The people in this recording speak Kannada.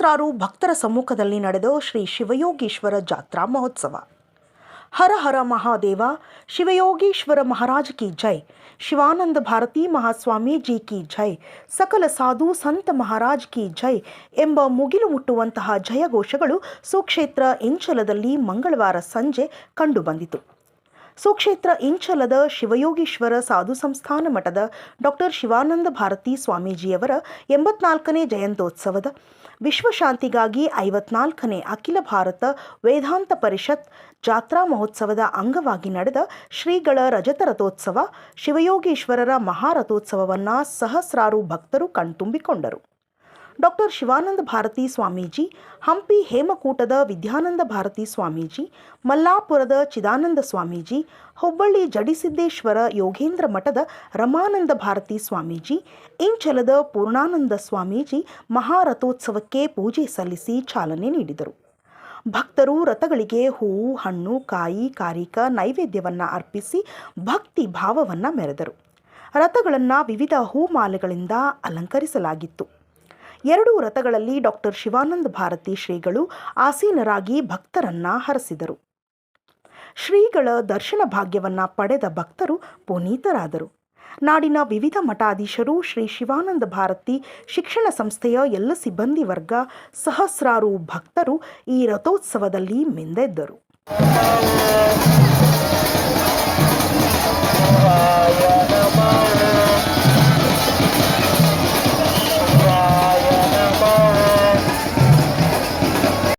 ಸಹಸ್ರಾರು ಭಕ್ತರ ಸಮ್ಮುಖದಲ್ಲಿ ನಡೆದ ಶ್ರೀ ಶಿವಯೋಗೀಶ್ವರ ಜಾತ್ರಾ ಮಹೋತ್ಸವ. ಹರ ಹರ ಮಹಾದೇವ, ಶಿವಯೋಗೀಶ್ವರ ಮಹಾರಾಜ್ ಕಿ ಜೈ. ಶಿವಾನಂದ ಭಾರತಿ ಮಹಾಸ್ವಾಮಿ ಜಿ ಕಿ ಜೈ. ಸಕಲ ಸಾಧು ಸಂತ ಮಹಾರಾಜ್ ಕಿ ಜೈ ಎಂಬ ಮುಗಿಲು ಮುಟ್ಟುವಂತಹ ಜಯಘೋಷಗಳು ಸುಕ್ಷೇತ್ರ, ಇಂಚಲದಲ್ಲಿ ಮಂಗಳವಾರ ಸಂಜೆ ಕಂಡುಬಂದಿತು ಸುಕ್ಷೇತ್ರ ಇಂಚಲದ ಶಿವಯೋಗೀಶ್ವರ ಸಾಧು ಸಂಸ್ಥಾನ ಮಠದ ಡಾಕ್ಟರ್ ಶಿವಾನಂದ ಭಾರತಿ ಸ್ವಾಮೀಜಿಯವರ ಎಂಬತ್ನಾಲ್ಕನೇ ಜಯಂತೋತ್ಸವದ ವಿಶ್ವಶಾಂತಿಗಾಗಿ ಐವತ್ನಾಲ್ಕನೇ ಅಖಿಲ ಭಾರತ ವೇದಾಂತ ಪರಿಷತ್ ಜಾತ್ರಾ ಮಹೋತ್ಸವದ ಅಂಗವಾಗಿ ನಡೆದ ಶ್ರೀಗಳ ರಜತ ರಥೋತ್ಸವ ಶಿವಯೋಗೀಶ್ವರರ ಮಹಾರಥೋತ್ಸವವನ್ನು ಸಹಸ್ರಾರು ಭಕ್ತರು ಕಣ್ತುಂಬಿಕೊಂಡರು. ಡಾಕ್ಟರ್ ಶಿವಾನಂದ ಭಾರತಿ ಸ್ವಾಮೀಜಿ, ಹಂಪಿ ಹೇಮಕೂಟದ ವಿದ್ಯಾನಂದ ಭಾರತಿ ಸ್ವಾಮೀಜಿ, ಮಲ್ಲಾಪುರದ ಚಿದಾನಂದ ಸ್ವಾಮೀಜಿ, ಹುಬ್ಬಳ್ಳಿ ಜಡಿಸಿದ್ದೇಶ್ವರ ಯೋಗೇಂದ್ರ ಮಠದ ರಮಾನಂದ ಭಾರತಿ ಸ್ವಾಮೀಜಿ, ಇಂಚಲದ ಪೂರ್ಣಾನಂದ ಸ್ವಾಮೀಜಿ ಮಹಾರಥೋತ್ಸವಕ್ಕೆ ಪೂಜೆ ಸಲ್ಲಿಸಿ ಚಾಲನೆ ನೀಡಿದರು. ಭಕ್ತರು ರಥಗಳಿಗೆ ಹೂವು ಹಣ್ಣು, ಕಾಯಿ, ಕಾರಿಕ ನೈವೇದ್ಯವನ್ನು ಅರ್ಪಿಸಿ ಭಕ್ತಿ ಭಾವವನ್ನು ಮೆರೆದರು. ರಥಗಳನ್ನು ವಿವಿಧ ಹೂಮಾಲೆಗಳಿಂದ ಅಲಂಕರಿಸಲಾಗಿತ್ತು. ಎರಡೂ ರಥಗಳಲ್ಲಿ ಡಾಕ್ಟರ್ ಶಿವಾನಂದ ಭಾರತಿ ಶ್ರೀಗಳು ಆಸೀನರಾಗಿ ಭಕ್ತರನ್ನ ಹರಸಿದರು. ಶ್ರೀಗಳ ದರ್ಶನ ಭಾಗ್ಯವನ್ನ ಪಡೆದ ಭಕ್ತರು ಪುನೀತರಾದರು. ನಾಡಿನ ವಿವಿಧ ಮಠಾಧೀಶರು ಶ್ರೀ ಶಿವಾನಂದ ಭಾರತಿ ಶಿಕ್ಷಣ ಸಂಸ್ಥೆಯ ಎಲ್ಲ ಸಿಬ್ಬಂದಿ ವರ್ಗ, ಸಹಸ್ರಾರು ಭಕ್ತರು ಈ ರಥೋತ್ಸವದಲ್ಲಿ ಮಿಂದೆದ್ದರು.